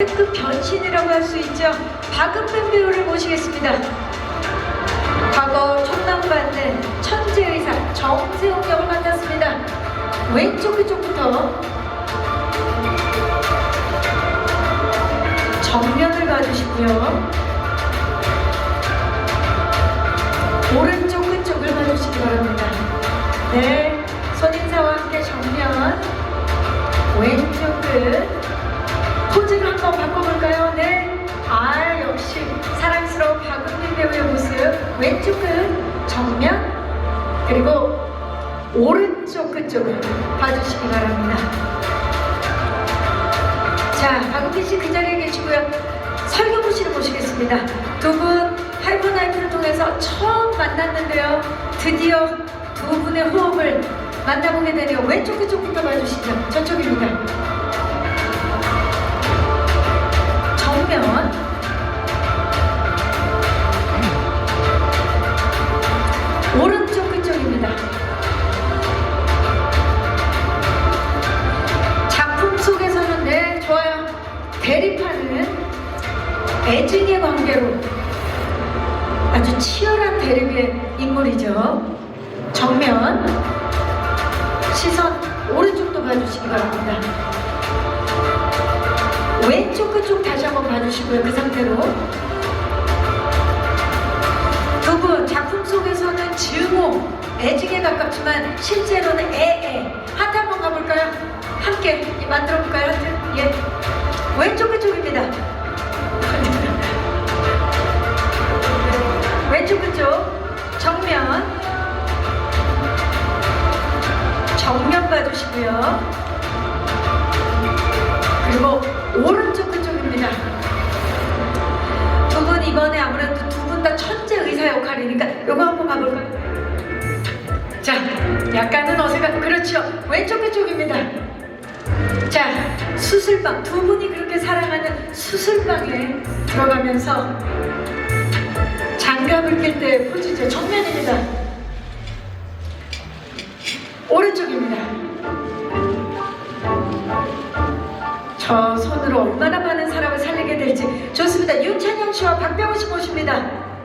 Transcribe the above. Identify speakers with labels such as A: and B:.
A: 특급 변신이라고 할 수 있죠. 박은빈 배우를 모시겠습니다. 과거 촌남받는 천재의사 정세용 역을 맡았습니다. 왼쪽 그쪽부터 정면을 봐주시고요. 오른쪽 끝쪽을 봐주시기 바랍니다. 네, 손인사와 함께 정면, 왼쪽 끝. 그리고 오른쪽 끝쪽을 봐주시기 바랍니다. 자, 박은빈 씨 그 자리에 계시고요. 설경구 씨를 모시겠습니다. 두 분 하이퍼나이프를 통해서 처음 만났는데요. 드디어 두 분의 호흡을 만나보게 되네요. 왼쪽 그쪽부터 봐주시죠. 저쪽입니다. 애증의 관계로 아주 치열한 대립의 인물이죠 정면 시선 오른쪽도 봐주시기 바랍니다 왼쪽 그쪽 다시 한번 봐주시고요 그 상태로 두 분 작품 속에서는 증오 애증에 가깝지만 실제로는 애애 하트 한번 가볼까요? 함께 만들어 볼까요? 하트? 예 왼쪽 그쪽입니다 봐주시고요. 그리고 오른쪽 그쪽입니다. 두 분 이번에 아무래도 두 분 다 천재 의사 역할이니까 요거 한번 봐볼까요? 자 약간은 어색한 그렇죠. 왼쪽 그쪽입니다. 자 수술방. 두 분이 그렇게 사랑하는 수술방에 들어가면서 장갑을 낄 때 포즈죠 정면입니다. 오른쪽입니다 저 손으로 얼마나 많은 사람을 살리게 될지 좋습니다. 윤찬영 씨와 박병호 씨 모십니다